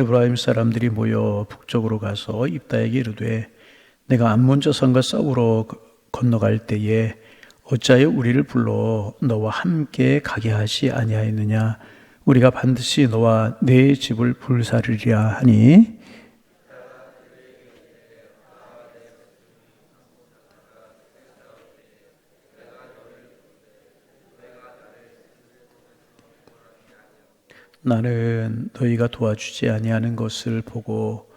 에브라임 사람들이 모여 북쪽으로 가서 입다에게 이르되 내가 암몬 자손과 싸우러 건너갈 때에 어찌하여 우리를 불러 너와 함께 가게 하지 아니하였느냐? 우리가 반드시 너와 내 집을 불사르리라 하니 나는 너희가 도와주지 아니하는 것을 보고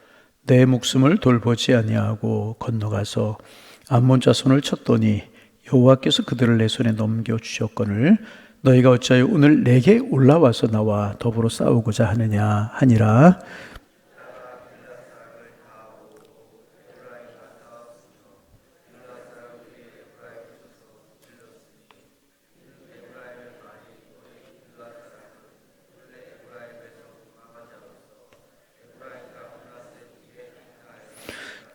내 목숨을 돌보지 아니하고 건너가서 암몬 자손을 쳤더니 여호와께서 그들을 내 손에 넘겨 주셨거늘 너희가 어찌하여 오늘 내게 올라와서 나와 더불어 싸우고자 하느냐 하니라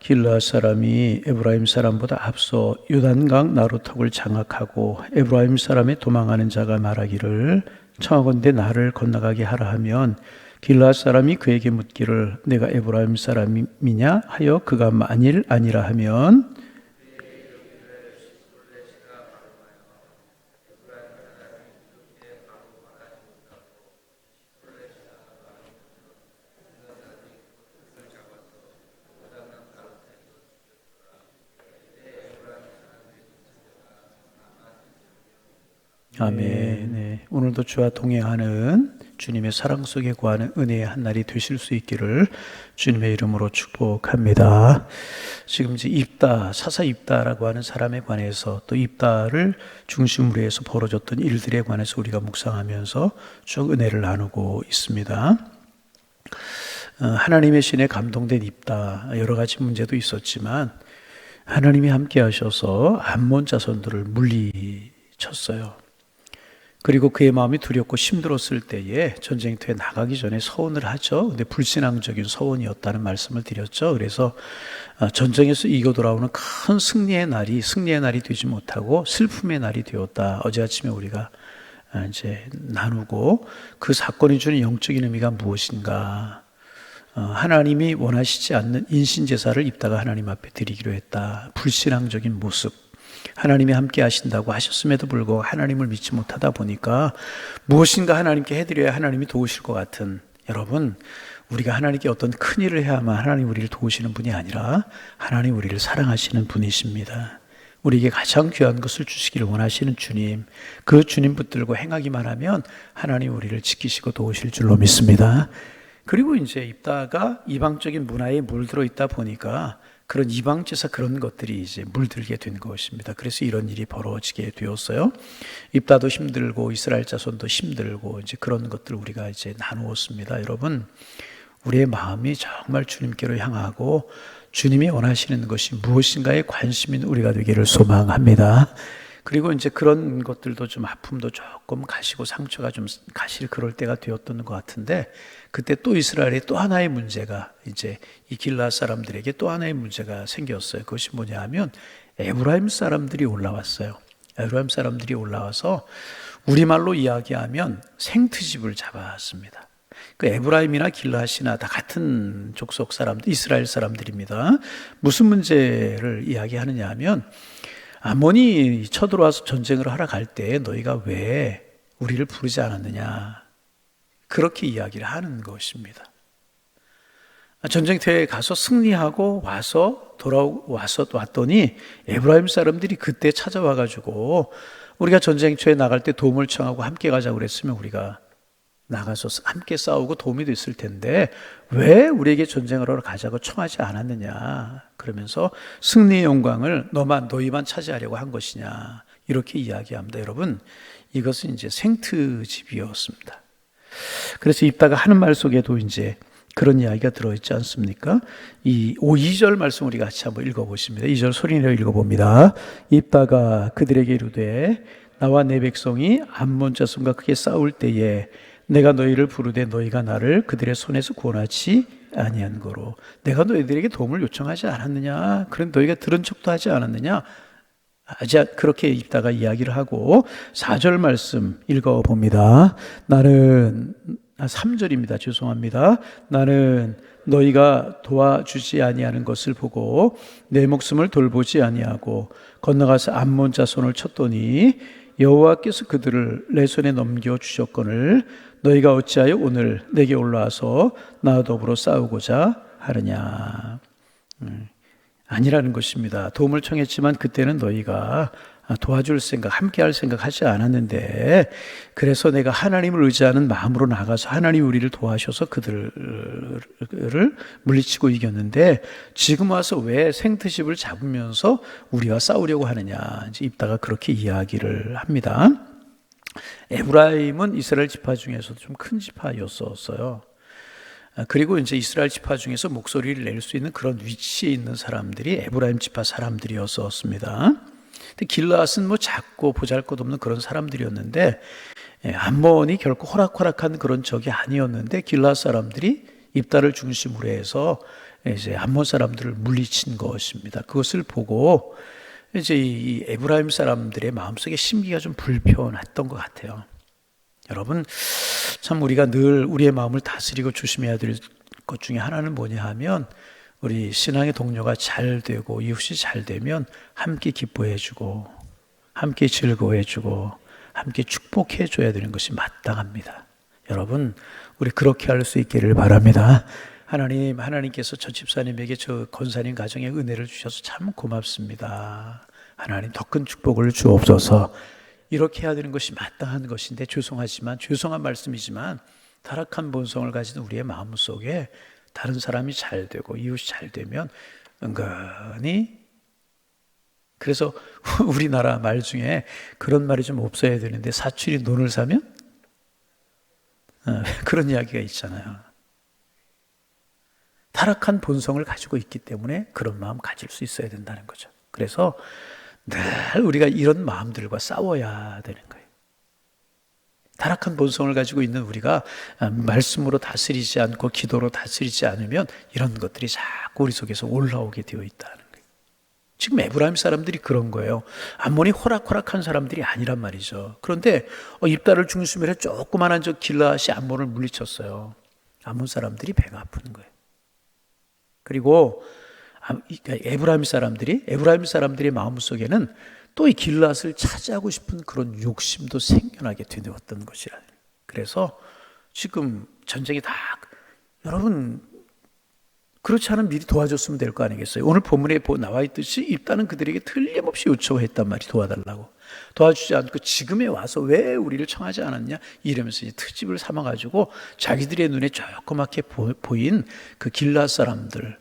길라 사람이 에브라임 사람보다 앞서 요단강 나루턱을 장악하고 에브라임 사람의 도망하는 자가 말하기를 청하건대 나를 건너가게 하라 하면 길라 사람이 그에게 묻기를 내가 에브라임 사람이냐 하여 그가 만일 아니라 하면 아멘. 네. 오늘도 주와 동행하는 주님의 사랑 속에 구하는 은혜의 한 날이 되실 수 있기를 주님의 이름으로 축복합니다. 지금 이제 입다, 사사 입다라고 하는 사람에 관해서 또 입다를 중심으로 해서 벌어졌던 일들에 관해서 우리가 묵상하면서 쭉 은혜를 나누고 있습니다. 어, 하나님의 신에 감동된 입다 여러 가지 문제도 있었지만 하나님이 함께 하셔서 암몬 자손들을 물리쳤어요. 그리고 그의 마음이 두렵고 힘들었을 때에 전쟁터에 나가기 전에 서원을 하죠. 근데 불신앙적인 서원이었다는 말씀을 드렸죠. 그래서 어, 전쟁에서 이겨 돌아오는 큰 승리의 날이 승리의 날이 되지 못하고 슬픔의 날이 되었다. 어제 아침에 우리가 어, 이제 나누고 그 사건이 주는 영적인 의미가 무엇인가? 어, 하나님이 원하시지 않는 인신 제사를 입다가 하나님 앞에 드리기로 했다. 불신앙적인 모습. 하나님이 함께 하신다고 하셨음에도 불구하고 하나님을 믿지 못하다 보니까 무엇인가 하나님께 해드려야 하나님이 도우실 것 같은 여러분 우리가 하나님께 어떤 큰 일을 해야만 하나님 우리를 도우시는 분이 아니라 하나님 우리를 사랑하시는 분이십니다. 우리에게 가장 귀한 것을 주시기를 원하시는 주님, 그 주님 붙들고 행하기만 하면 하나님 우리를 지키시고 도우실 줄로 믿습니다. 그리고 이제 입다가 이방적인 문화에 물들어 있다 보니까 그런 이방제사 그런 것들이 이제 물들게 된 것입니다. 그래서 이런 일이 벌어지게 되었어요. 입다도 힘들고 이스라엘 자손도 힘들고 이제 그런 것들 우리가 이제 나누었습니다. 여러분, 우리의 마음이 정말 주님께로 향하고 주님이 원하시는 것이 무엇인가에 관심 있는 우리가 되기를 소망합니다. 그리고 이제 그런 것들도 좀 아픔도 조금 가시고 상처가 좀 가실 그럴 때가 되었던 것 같은데 그때 또 이스라엘에 또 하나의 문제가 이제 이 길라 사람들에게 또 하나의 문제가 생겼어요. 그것이 뭐냐 하면 에브라임 사람들이 올라왔어요. 에브라임 사람들이 올라와서 우리말로 이야기하면 생트집을 잡았습니다. 그 에브라임이나 길라시나 다 같은 족속 사람들, 이스라엘 사람들입니다. 무슨 문제를 이야기하느냐 하면 아몬이 쳐들어와서 전쟁을 하러 갈 때 너희가 왜 우리를 부르지 않았느냐. 그렇게 이야기를 하는 것입니다. 전쟁터에 가서 승리하고 와서 돌아와서 왔더니 에브라임 사람들이 그때 찾아와 가지고 우리가 전쟁터에 나갈 때 도움을 청하고 함께 가자고 그랬으면 우리가 나가서 함께 싸우고 도움이 됐을 텐데 왜 우리에게 전쟁을 하러 가자고 청하지 않았느냐 그러면서 승리의 영광을 너만 너희만 차지하려고 한 것이냐 이렇게 이야기합니다 여러분 이것은 이제 생트 집이었습니다 그래서 입다가 하는 말 속에도 이제 그런 이야기가 들어있지 않습니까? 이 5, 2절 말씀 우리 같이 한번 읽어보십니다. 2절 소리내어 읽어봅니다. 입다가 그들에게 이르되 나와 내 백성이 암몬 자손과 크게 싸울 때에 내가 너희를 부르되 너희가 나를 그들의 손에서 구원하지 아니한 거로 내가 너희들에게 도움을 요청하지 않았느냐 그런 너희가 들은 척도 하지 않았느냐 아직 그렇게 입다가 이야기를 하고 4절 말씀 읽어 봅니다. 나는 아, 3절입니다. 죄송합니다. 나는 너희가 도와주지 아니하는 것을 보고 내 목숨을 돌보지 아니하고 건너가서 암몬 자손을 쳤더니 여호와께서 그들을 내 손에 넘겨 주셨거늘 너희가 어찌하여 오늘 내게 올라와서 나와 더불어 싸우고자 하느냐 음, 아니라는 것입니다. 도움을 청했지만 그때는 너희가 도와줄 생각, 함께 할 생각 하지 않았는데, 그래서 내가 하나님을 의지하는 마음으로 나가서 하나님 우리를 도와셔서 그들을 물리치고 이겼는데, 지금 와서 왜 생트십을 잡으면서 우리와 싸우려고 하느냐. 이제 입다가 그렇게 이야기를 합니다. 에브라임은 이스라엘 지파 중에서도 좀 큰 지파였었어요. 그리고 이제 이스라엘 지파 중에서 목소리를 낼 수 있는 그런 위치에 있는 사람들이 에브라임 지파 사람들이었었습니다. 근데 길라앗은 뭐 작고 보잘것없는 그런 사람들이었는데 예, 암몬이 결코 호락호락한 그런 적이 아니었는데 길라앗 사람들이 입다를 중심으로 해서 이제 암몬 사람들을 물리친 것입니다. 그것을 보고 이제 이 에브라임 사람들의 마음속에 심기가 좀 불편했던 것 같아요. 여러분 참 우리가 늘 우리의 마음을 다스리고 조심해야 될 것 중에 하나는 뭐냐 하면 우리 신앙의 동료가 잘 되고 이웃이 잘 되면 함께 기뻐해 주고 함께 즐거워해 주고 함께 축복해 줘야 되는 것이 마땅합니다. 여러분, 우리 그렇게 할 수 있기를 바랍니다. 하나님, 하나님께서 저 집사님에게 저 권사님 가정에 은혜를 주셔서 참 고맙습니다. 하나님 더 큰 축복을 주옵소서. 이렇게 해야 되는 것이 마땅한 것인데 죄송하지만 죄송한 말씀이지만 타락한 본성을 가진 우리의 마음 속에 다른 사람이 잘 되고 이웃이 잘 되면 은근히 그래서 우리나라 말 중에 그런 말이 좀 없어야 되는데 사출이 논을 사면 어, 그런 이야기가 있잖아요. 타락한 본성을 가지고 있기 때문에 그런 마음 가질 수 있어야 된다는 거죠. 그래서 늘 우리가 이런 마음들과 싸워야 되는 거예요. 타락한 본성을 가지고 있는 우리가 아, 말씀으로 다스리지 않고 기도로 다스리지 않으면 이런 것들이 자꾸 우리 속에서 올라오게 되어 있다는 거예요. 지금 에브라임 사람들이 그런 거예요. 암몬이 호락호락한 사람들이 아니란 말이죠. 그런데 어, 입다를 중심으로 조그만한 저 길라시 암몬을 물리쳤어요. 암몬 사람들이 배가 아픈 거예요. 그리고 그러니까 에브라임 사람들이 에브라임 사람들의 마음속에는 또 이 길랏을 차지하고 싶은 그런 욕심도 생겨나게 되었던 것이라. 그래서 지금 전쟁이 다 여러분 그렇지 않으면 미리 도와줬으면 될 거 아니겠어요? 오늘 본문에 나와 있듯이 입다는 그들에게 틀림없이 요청했단 말이 도와달라고. 도와주지 않고 지금에 와서 왜 우리를 청하지 않았냐? 이러면서 이제 트집을 삼아가지고 자기들의 눈에 조그맣게 보인 그 길라 사람들,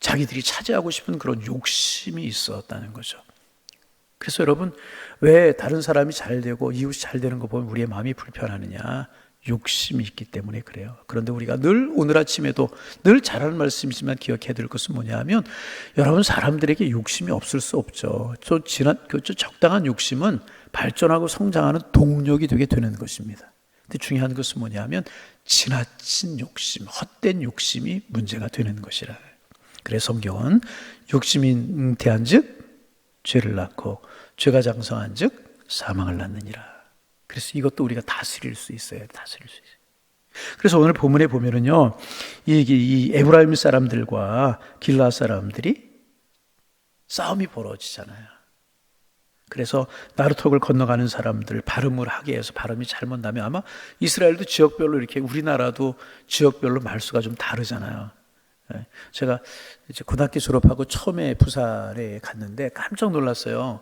자기들이 차지하고 싶은 그런 욕심이 있었다는 거죠. 그래서 여러분, 왜 다른 사람이 잘 되고 이웃이 잘 되는 거 보면 우리의 마음이 불편하느냐? 욕심이 있기 때문에 그래요. 그런데 우리가 늘 오늘 아침에도 늘 잘하는 말씀이지만 기억해야 될 것은 뭐냐 하면 여러분 사람들에게 욕심이 없을 수 없죠. 저 지난, 그 적당한 욕심은 발전하고 성장하는 동력이 되게 되는 것입니다. 근데 중요한 것은 뭐냐 하면 지나친 욕심, 헛된 욕심이 문제가 되는 것이라. 그래서 성경은 욕심이 잉태한 즉 죄를 낳고 죄가 장성한 즉 사망을 낳느니라. 그래서 이것도 우리가 다스릴 수 있어요. 다스릴 수 있어요. 그래서 오늘 본문에 보면은요, 이, 이 에브라임 사람들과 길라 사람들이 싸움이 벌어지잖아요. 그래서 나루톡을 건너가는 사람들 발음을 하게 해서 발음이 잘못 나면 아마 이스라엘도 지역별로 이렇게 우리나라도 지역별로 말수가 좀 다르잖아요. 예. 제가 이제 고등학교 졸업하고 처음에 부산에 갔는데 깜짝 놀랐어요.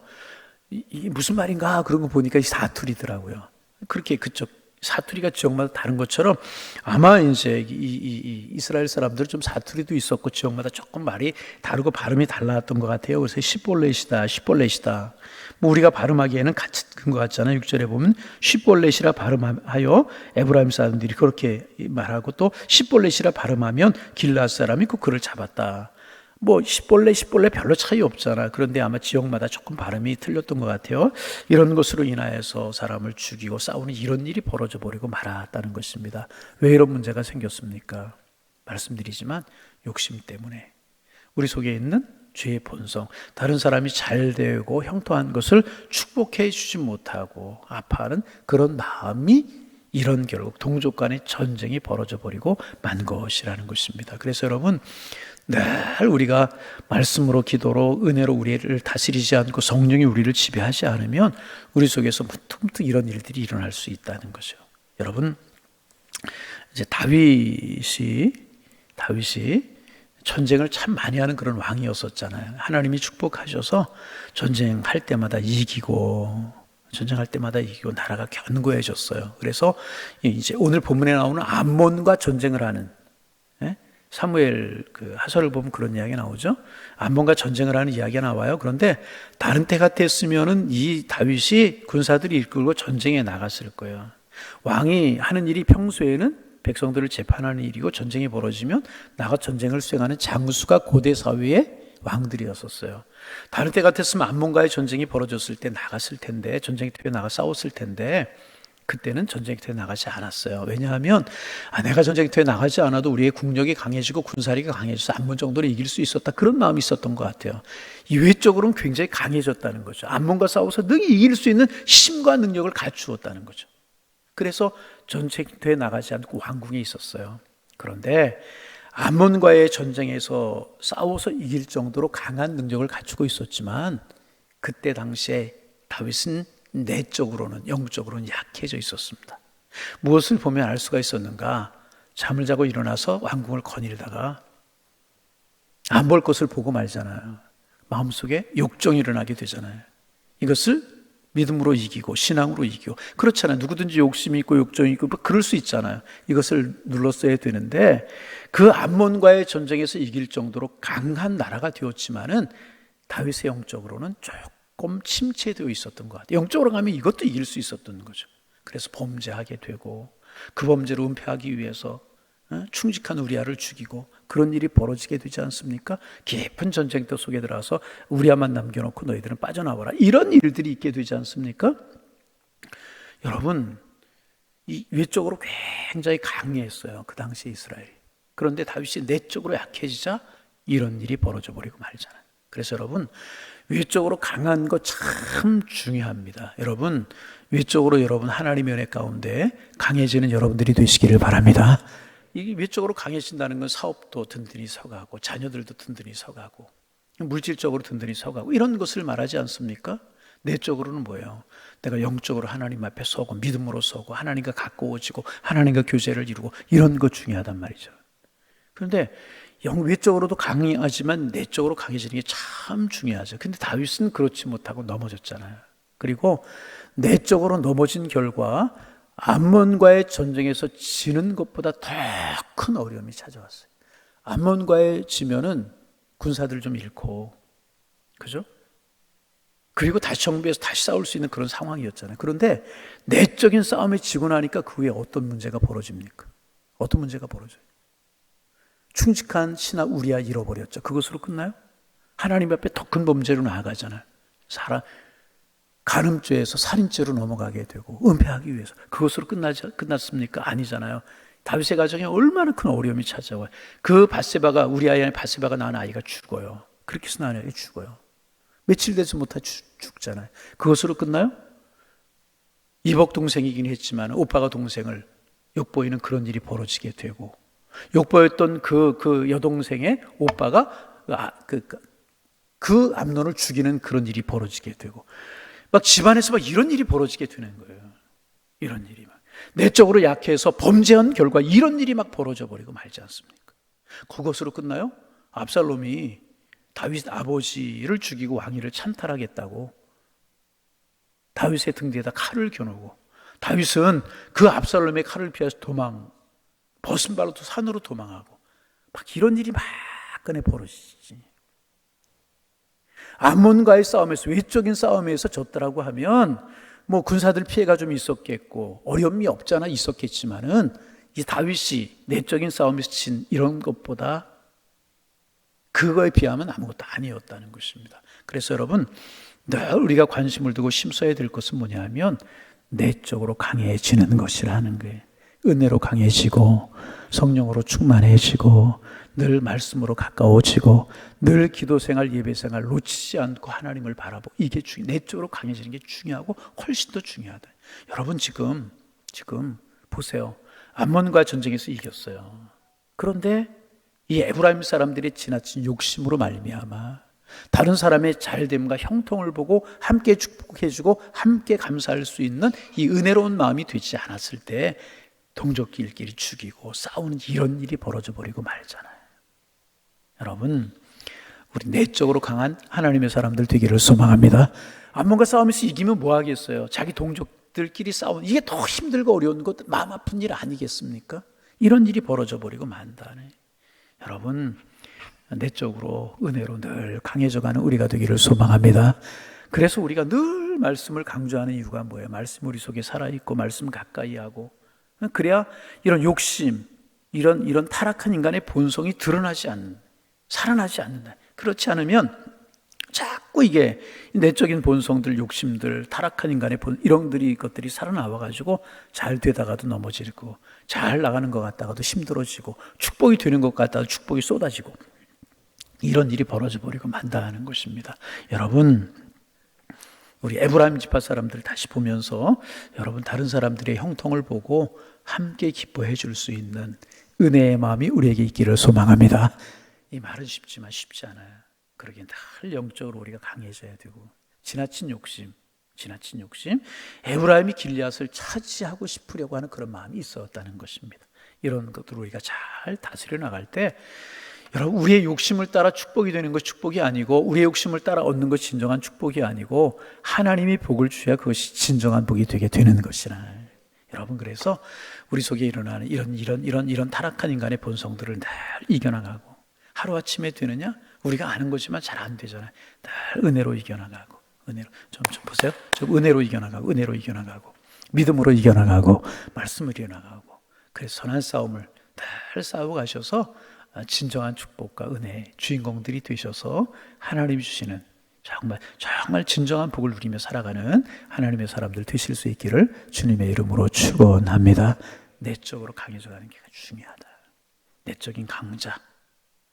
이게 무슨 말인가 그런 거 보니까 사투리더라고요. 그렇게 그쪽 사투리가 지역마다 다른 것처럼 아마 이제 이, 이, 이 이 스라엘 사람들 좀 사투리도 있었고 지역마다 조금 말이 다르고 발음이 달랐던 것 같아요. 그래서 시볼렛이다, 시볼렛이다. 뭐 우리가 발음하기에는 같은 것 같잖아요. 6절에 보면 시볼렛이라 발음하여 에브라임 사람들이 그렇게 말하고 또 시볼렛이라 발음하면 길라 사람이 그 그를 잡았다. 뭐 시볼레 시볼레 별로 차이 없잖아. 그런데 아마 지역마다 조금 발음이 틀렸던 것 같아요. 이런 것으로 인하여서 사람을 죽이고 싸우는 이런 일이 벌어져 버리고 말았다는 것입니다. 왜 이런 문제가 생겼습니까? 말씀드리지만 욕심 때문에 우리 속에 있는 죄의 본성, 다른 사람이 잘 되고 형통한 것을 축복해 주지 못하고 아파하는 그런 마음이 이런 결국 동족 간의 전쟁이 벌어져 버리고 만 것이라는 것입니다. 그래서 여러분 늘 우리가 말씀으로 기도로 은혜로 우리를 다스리지 않고 성령이 우리를 지배하지 않으면 우리 속에서 문득문득 이런 일들이 일어날 수 있다는 거죠. 여러분 이제 다윗이 다윗이 전쟁을 참 많이 하는 그런 왕이었었잖아요. 하나님이 축복하셔서 전쟁할 때마다 이기고 전쟁할 때마다 이기고 나라가 견고해졌어요. 그래서 이제 오늘 본문에 나오는 암몬과 전쟁을 하는 예? 사무엘 그 하설을 보면 그런 이야기 나오죠. 암몬과 전쟁을 하는 이야기가 나와요. 그런데 다른 때 같았으면은 이 다윗이 군사들이 이끌고 전쟁에 나갔을 거예요. 왕이 하는 일이 평소에는 백성들을 재판하는 일이고 전쟁이 벌어지면 나가 전쟁을 수행하는 장수가 고대 사회의 왕들이었었어요. 다른 때 같았으면 암몬과의 전쟁이 벌어졌을 때 나갔을 텐데 전쟁터에 나가 싸웠을 텐데 그때는 전쟁터에 나가지 않았어요. 왜냐하면 아, 내가 전쟁터에 나가지 않아도 우리의 국력이 강해지고 군사리가 강해져서 암몬 정도는 이길 수 있었다. 그런 마음이 있었던 것 같아요. 이외적으로는 굉장히 강해졌다는 거죠. 암몬과 싸워서 능히 이길 수 있는 힘과 능력을 갖추었다는 거죠. 그래서 전쟁터에 나가지 않고 왕궁에 있었어요. 그런데 암몬과의 전쟁에서 싸워서 이길 정도로 강한 능력을 갖추고 있었지만 그때 당시에 다윗은 내적으로는 영적으로는 약해져 있었습니다. 무엇을 보면 알 수가 있었는가? 잠을 자고 일어나서 왕궁을 거닐다가 안 볼 것을 보고 말잖아요. 마음속에 욕정이 일어나게 되잖아요. 이것을 믿음으로 이기고 신앙으로 이기고 그렇잖아요. 누구든지 욕심이 있고 욕정이 있고 뭐 그럴 수 있잖아요. 이것을 눌렀어야 되는데 그 암몬과의 전쟁에서 이길 정도로 강한 나라가 되었지만은 다윗의 영적으로는 조금 침체되어 있었던 것 같아요. 영적으로 가면 이것도 이길 수 있었던 거죠. 그래서 범죄하게 되고 그 범죄를 은폐하기 위해서 어? 충직한 우리아를 죽이고 그런 일이 벌어지게 되지 않습니까? 깊은 전쟁터 속에 들어서 우리아만 남겨놓고 너희들은 빠져나와라. 이런 일들이 있게 되지 않습니까? 여러분, 이 외적으로 굉장히 강했어요. 그 당시 이스라엘이. 그런데 다윗이 내적으로 약해지자 이런 일이 벌어져 버리고 말잖아요. 그래서 여러분, 외적으로 강한 거 참 중요합니다. 여러분, 외적으로 여러분 하나님의 은혜 가운데 강해지는 여러분들이 되시기를 바랍니다. 이게 외적으로 강해진다는 건 사업도 든든히 서가고 자녀들도 든든히 서가고 물질적으로 든든히 서가고 이런 것을 말하지 않습니까? 내적으로는 뭐예요? 내가 영적으로 하나님 앞에 서고 믿음으로 서고 하나님과 가까워지고 하나님과 교제를 이루고 이런 거 중요하단 말이죠. 그런데 영 외적으로도 강하지만 내적으로 강해지는 게 참 중요하죠. 근데 다윗은 그렇지 못하고 넘어졌잖아요. 그리고 내적으로 넘어진 결과 암몬과의 전쟁에서 지는 것보다 더 큰 어려움이 찾아왔어요. 암몬과의 지면은 군사들 좀 잃고, 그죠? 그리고 다시 정비해서 다시 싸울 수 있는 그런 상황이었잖아요. 그런데 내적인 싸움에 지고 나니까 그 후에 어떤 문제가 벌어집니까? 어떤 문제가 벌어져요? 충직한 신하 우리야 잃어버렸죠. 그것으로 끝나요? 하나님 앞에 더 큰 범죄로 나아가잖아요. 사람, 간음죄에서 살인죄로 넘어가게 되고 은폐하기 위해서 그것으로 끝나지 끝났습니까? 아니잖아요. 다윗의 가정에 얼마나 큰 어려움이 찾아와요. 그 바세바가 우리 아이 바세바가 낳은 아이가 죽어요. 그렇게 해서 낳은 아이 죽어요. 며칠 되지 못하 죽잖아요. 그것으로 끝나요? 이복 동생이긴 했지만 오빠가 동생을 욕보이는 그런 일이 벌어지게 되고 욕보였던 그, 그 여동생의 오빠가 아, 그, 그, 그 암론을 죽이는 그런 일이 벌어지게 되고 막 집안에서 막 이런 일이 벌어지게 되는 거예요. 이런 일이 막. 내적으로 약해서 범죄한 결과 이런 일이 막 벌어져 버리고 말지 않습니까? 그것으로 끝나요? 압살롬이 다윗 아버지를 죽이고 왕위를 찬탈하겠다고 다윗의 등 뒤에다 칼을 겨누고 다윗은 그 압살롬의 칼을 피해서 도망 벗은 발로 또 산으로 도망하고 막 이런 일이 막 꺼내 벌어지지. 암몬과의 싸움에서 외적인 싸움에서 졌더라고 하면 뭐 군사들 피해가 좀 있었겠고 어려움이 없잖아 있었겠지만은 이 다윗이 내적인 싸움에서 진 이런 것보다 그거에 비하면 아무것도 아니었다는 것입니다. 그래서 여러분 늘 우리가 관심을 두고 심써야 될 것은 뭐냐면 내적으로 강해지는 것이라는 거예요. 은혜로 강해지고 성령으로 충만해지고 늘 말씀으로 가까워지고 늘 기도 생활, 예배 생활 놓치지 않고 하나님을 바라보고 이게 중 내적으로 강해지는 게 중요하고 훨씬 더 중요하다. 여러분 지금 지금 보세요. 암몬과 전쟁에서 이겼어요. 그런데 이 에브라임 사람들이 지나친 욕심으로 말미암아 다른 사람의 잘됨과 형통을 보고 함께 축복해주고 함께 감사할 수 있는 이 은혜로운 마음이 되지 않았을 때 동족끼리끼리 죽이고 싸우는 이런 일이 벌어져 버리고 말잖아요. 여러분, 우리 내적으로 강한 하나님의 사람들 되기를 소망합니다. 암몬과 싸우면서 이기면 뭐 하겠어요? 자기 동족들끼리 싸우는 이게 더 힘들고 어려운 것, 마음 아픈 일 아니겠습니까? 이런 일이 벌어져 버리고 만다네. 여러분, 내적으로 은혜로 늘 강해져가는 우리가 되기를 소망합니다. 그래서 우리가 늘 말씀을 강조하는 이유가 뭐예요? 말씀 우리 속에 살아있고 말씀 가까이 하고 그래야 이런 욕심, 이런 이런 타락한 인간의 본성이 드러나지 않는, 살아나지 않는다. 그렇지 않으면 자꾸 이게 내적인 본성들, 욕심들, 타락한 인간의 본 이런들이 것들이 살아나와 가지고 잘 되다가도 넘어지고 잘 나가는 것 같다가도 힘들어지고 축복이 되는 것 같다가 축복이 쏟아지고 이런 일이 벌어져 버리고 만다는 것입니다. 여러분 우리 에브라임 지파 사람들 다시 보면서 여러분 다른 사람들의 형통을 보고 함께 기뻐해 줄 수 있는 은혜의 마음이 우리에게 있기를 소망합니다. 이 말은 쉽지만 쉽지 않아요. 그러기엔 늘 영적으로 우리가 강해져야 되고 지나친 욕심, 지나친 욕심, 에브라임이 길리앗을 차지하고 싶으려고 하는 그런 마음이 있었다는 것입니다. 이런 것들을 우리가 잘 다스려 나갈 때 여러분 우리의 욕심을 따라 축복이 되는 것 축복이 아니고 우리의 욕심을 따라 얻는 것 진정한 축복이 아니고 하나님이 복을 주셔야 그것이 진정한 복이 되게 되는 것이라. 여러분 그래서 우리 속에 일어나는 이런 이런 이런 이런 타락한 인간의 본성들을 늘 이겨나가고 하루 아침에 되느냐 우리가 아는 거지만 잘 안 되잖아요. 늘 은혜로 이겨나가고 은혜로 좀, 좀 보세요. 좀 은혜로 이겨나가고 은혜로 이겨나가고 믿음으로 이겨나가고 말씀으로 이겨나가고 그래서 선한 싸움을 늘 싸우고 가셔서 진정한 축복과 은혜의 주인공들이 되셔서 하나님이 주시는 정말 정말 진정한 복을 누리며 살아가는 하나님의 사람들 되실 수 있기를 주님의 이름으로 축원합니다. 내적으로 강해져가는 게 중요하다. 내적인 강자.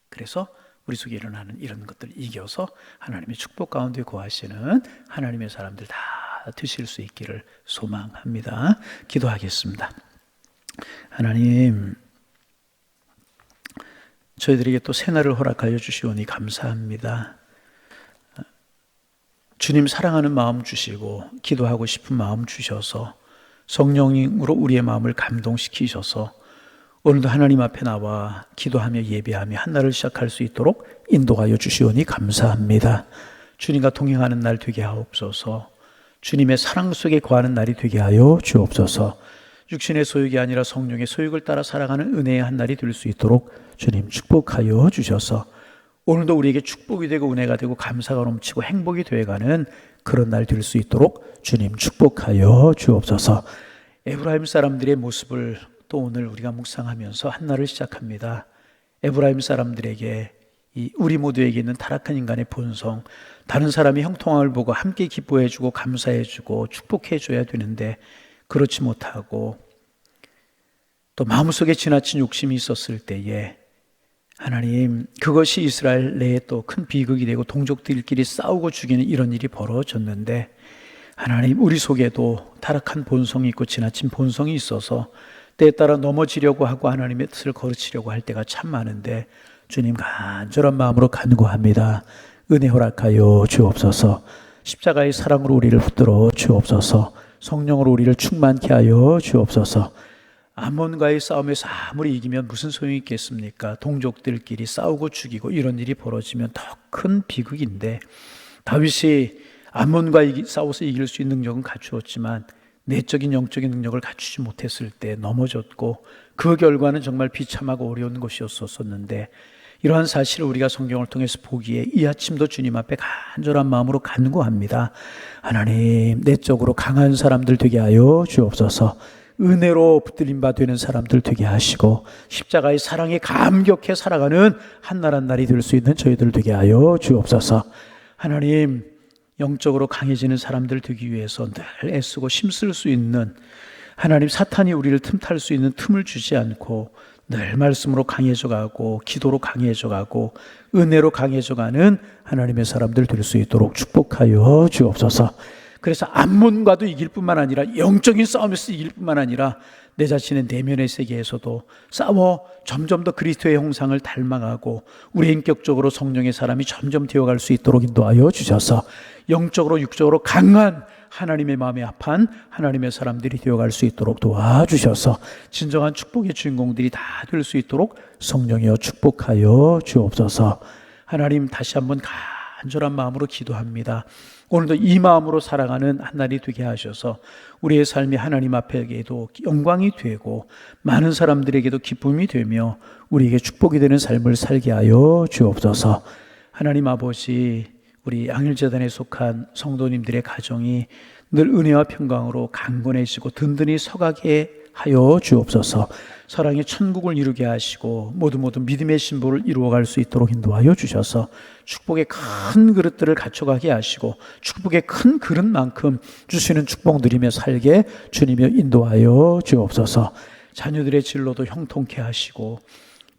그래서 우리 속에 일어나는 이런 것들을 이겨서 하나님의 축복 가운데 거하시는 하나님의 사람들 다 되실 수 있기를 소망합니다. 기도하겠습니다. 하나님, 저희들에게 또 새날을 허락하여 주시오니 감사합니다. 주님 사랑하는 마음 주시고 기도하고 싶은 마음 주셔서 성령으로 우리의 마음을 감동시키셔서 오늘도 하나님 앞에 나와 기도하며 예배하며 한날을 시작할 수 있도록 인도하여 주시오니 감사합니다. 주님과 동행하는 날 되게 하옵소서. 주님의 사랑 속에 거하는 날이 되게 하여 주옵소서. 육신의 소욕이 아니라 성령의 소욕을 따라 살아가는 은혜의 한 날이 될 수 있도록 주님 축복하여 주셔서 오늘도 우리에게 축복이 되고 은혜가 되고 감사가 넘치고 행복이 되어가는 그런 날 될 수 있도록 주님 축복하여 주옵소서. 에브라임 사람들의 모습을 또 오늘 우리가 묵상하면서 한 날을 시작합니다. 에브라임 사람들에게 이 우리 모두에게 있는 타락한 인간의 본성, 다른 사람이 형통함을 보고 함께 기뻐해주고 감사해주고 축복해줘야 되는데 그렇지 못하고 또 마음속에 지나친 욕심이 있었을 때에 하나님 그것이 이스라엘 내에 또 큰 비극이 되고 동족들끼리 싸우고 죽이는 이런 일이 벌어졌는데 하나님 우리 속에도 타락한 본성이 있고 지나친 본성이 있어서 때에 따라 넘어지려고 하고 하나님의 뜻을 거르치려고 할 때가 참 많은데 주님 간절한 마음으로 간구합니다. 은혜 허락하여 주옵소서. 십자가의 사랑으로 우리를 붙들어 주옵소서. 성령으로 우리를 충만케 하여 주옵소서. 아몬과의 싸움에서 아무리 이기면 무슨 소용이 있겠습니까? 동족들끼리 싸우고 죽이고 이런 일이 벌어지면 더 큰 비극인데 다윗이 아몬과 싸워서 이길 수 있는 능력은 갖추었지만 내적인 영적인 능력을 갖추지 못했을 때 넘어졌고 그 결과는 정말 비참하고 어려운 것이었었는데 이러한 사실을 우리가 성경을 통해서 보기에 이 아침도 주님 앞에 간절한 마음으로 간구합니다. 하나님, 내적으로 강한 사람들 되게 하여 주옵소서. 은혜로 붙들림 바 되는 사람들 되게 하시고 십자가의 사랑에 감격해 살아가는 한날 한날이 될 수 있는 저희들 되게 하여 주옵소서. 하나님, 영적으로 강해지는 사람들 되기 위해서 늘 애쓰고 힘쓸 수 있는 하나님 사탄이 우리를 틈탈 수 있는 틈을 주지 않고 늘 말씀으로 강해져 가고 기도로 강해져 가고 은혜로 강해져 가는 하나님의 사람들 될 수 있도록 축복하여 주옵소서. 그래서 암몬과도 이길 뿐만 아니라 영적인 싸움에서 이길 뿐만 아니라 내 자신의 내면의 세계에서도 싸워 점점 더 그리스도의 형상을 닮아가고 우리 인격적으로 성령의 사람이 점점 되어갈 수 있도록 인도하여 주셔서 영적으로 육적으로 강한 하나님의 마음에 합한 하나님의 사람들이 되어갈 수 있도록 도와주셔서 진정한 축복의 주인공들이 다 될 수 있도록 성령이여 축복하여 주옵소서. 하나님 다시 한번 간절한 마음으로 기도합니다. 오늘도 이 마음으로 살아가는 한 날이 되게 하셔서 우리의 삶이 하나님 앞에게도 영광이 되고 많은 사람들에게도 기쁨이 되며 우리에게 축복이 되는 삶을 살게 하여 주옵소서. 하나님 아버지 우리 양일재단에 속한 성도님들의 가정이 늘 은혜와 평강으로 강건해지고 든든히 서가게 하여 주옵소서. 사랑의 천국을 이루게 하시고 모두 모두 믿음의 신부를 이루어갈 수 있도록 인도하여 주셔서 축복의 큰 그릇들을 갖춰가게 하시고 축복의 큰 그릇만큼 주시는 축복 누리며 살게 주님여 인도하여 주옵소서. 자녀들의 진로도 형통케 하시고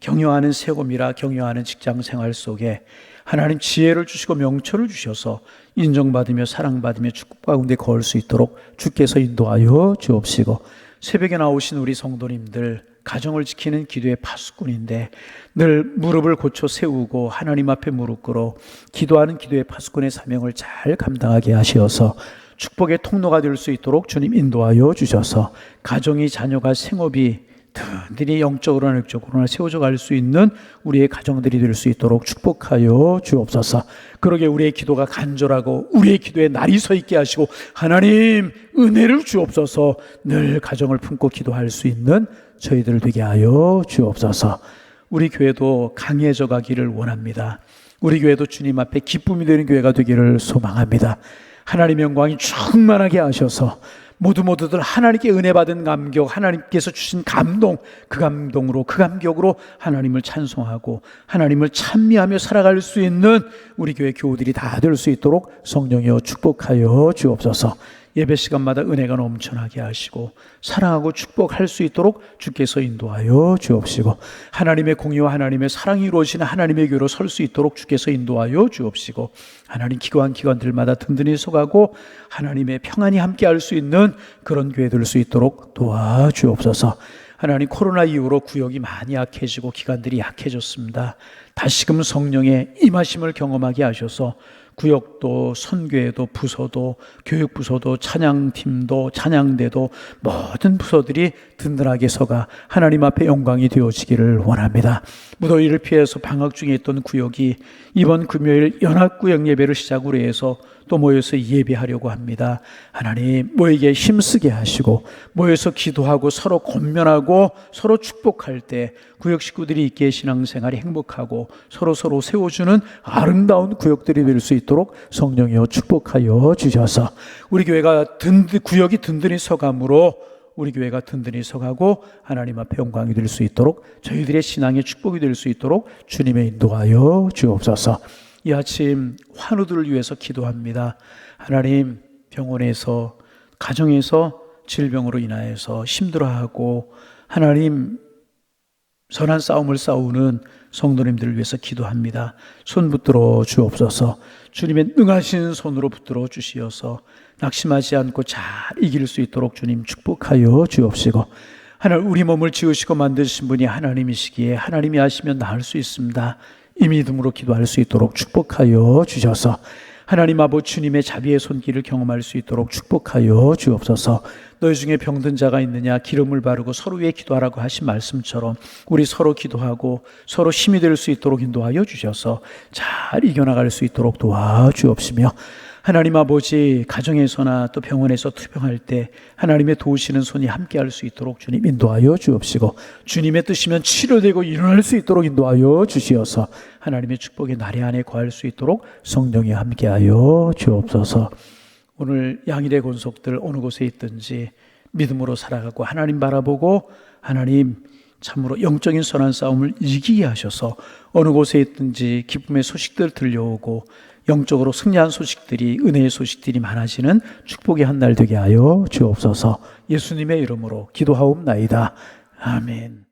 경영하는 세금이라 경영하는 직장 생활 속에 하나님 지혜를 주시고 명철을 주셔서 인정받으며 사랑받으며 축복 가운데 거할 수 있도록 주께서 인도하여 주옵시고 새벽에 나오신 우리 성도님들 가정을 지키는 기도의 파수꾼인데 늘 무릎을 고쳐 세우고 하나님 앞에 무릎 꿇어 기도하는 기도의 파수꾼의 사명을 잘 감당하게 하시어서 축복의 통로가 될 수 있도록 주님 인도하여 주셔서 가정이 자녀가 생업이 든든히 영적으로나 육적으로나 세워져 갈 수 있는 우리의 가정들이 될 수 있도록 축복하여 주옵소서. 그러게 우리의 기도가 간절하고 우리의 기도에 날이 서 있게 하시고 하나님 은혜를 주옵소서. 늘 가정을 품고 기도할 수 있는 저희들 되게 하여 주옵소서. 우리 교회도 강해져 가기를 원합니다. 우리 교회도 주님 앞에 기쁨이 되는 교회가 되기를 소망합니다. 하나님의 영광이 충만하게 하셔서 모두 모두들 하나님께 은혜 받은 감격, 하나님께서 주신 감동, 그 감동으로 그 감격으로 하나님을 찬송하고 하나님을 찬미하며 살아갈 수 있는 우리 교회 교우들이 다 될 수 있도록 성령이여 축복하여 주옵소서. 예배 시간마다 은혜가 넘쳐나게 하시고 사랑하고 축복할 수 있도록 주께서 인도하여 주옵시고 하나님의 공의와 하나님의 사랑이 이루어지는 하나님의 교로 설 수 있도록 주께서 인도하여 주옵시고 하나님 기관 기관들마다 든든히 서가고 하나님의 평안이 함께 할 수 있는 그런 교회 될 수 있도록 도와주옵소서. 하나님 코로나 이후로 구역이 많이 약해지고 기관들이 약해졌습니다. 다시금 성령의 임하심을 경험하게 하셔서 구역도 선교회도 부서도 교육부서도 찬양팀도 찬양대도 모든 부서들이 든든하게 서가 하나님 앞에 영광이 되어지기를 원합니다. 무더위를 피해서 방학 중에 있던 구역이 이번 금요일 연합구역 예배를 시작으로 해서 또 모여서 예배하려고 합니다. 하나님 모이게 힘쓰게 하시고 모여서 기도하고 서로 권면하고 서로 축복할 때 구역 식구들이 있기에 신앙생활이 행복하고 서로 서로 세워주는 아름다운 구역들이 될 수 있도록 성령이여 축복하여 주셔서 우리 교회가 든든 구역이 든든히 서감으로 우리 교회가 든든히 서가고 하나님 앞에 영광이 될 수 있도록 저희들의 신앙의 축복이 될 수 있도록 주님의 인도하여 주옵소서. 이 아침 환우들을 위해서 기도합니다. 하나님 병원에서 가정에서 질병으로 인하여서 힘들어하고 하나님 선한 싸움을 싸우는 성도님들을 위해서 기도합니다. 손 붙들어 주옵소서. 주님의 능하신 손으로 붙들어 주시어서 낙심하지 않고 잘 이길 수 있도록 주님 축복하여 주옵시고 하나님 우리 몸을 지으시고 만드신 분이 하나님이시기에 하나님이 하시면 나을 수 있습니다. 이 믿음으로 기도할 수 있도록 축복하여 주셔서 하나님 아버지 주님의 자비의 손길을 경험할 수 있도록 축복하여 주옵소서. 너희 중에 병든 자가 있느냐 기름을 바르고 서로 위해 기도하라고 하신 말씀처럼 우리 서로 기도하고 서로 힘이 될 수 있도록 인도하여 주셔서 잘 이겨나갈 수 있도록 도와주옵시며 하나님 아버지 가정에서나 또 병원에서 투병할 때 하나님의 도우시는 손이 함께 할 수 있도록 주님 인도하여 주옵시고 주님의 뜻이면 치료되고 일어날 수 있도록 인도하여 주시어서 하나님의 축복의 나래 안에 거할 수 있도록 성령이 함께하여 주옵소서. 오늘 양일의 권속들 어느 곳에 있든지 믿음으로 살아가고 하나님 바라보고 하나님 참으로 영적인 선한 싸움을 이기게 하셔서 어느 곳에 있든지 기쁨의 소식들 들려오고 영적으로 승리한 소식들이 은혜의 소식들이 많아지는 축복의 한 날 되게 하여 주옵소서 예수님의 이름으로 기도하옵나이다. 아멘.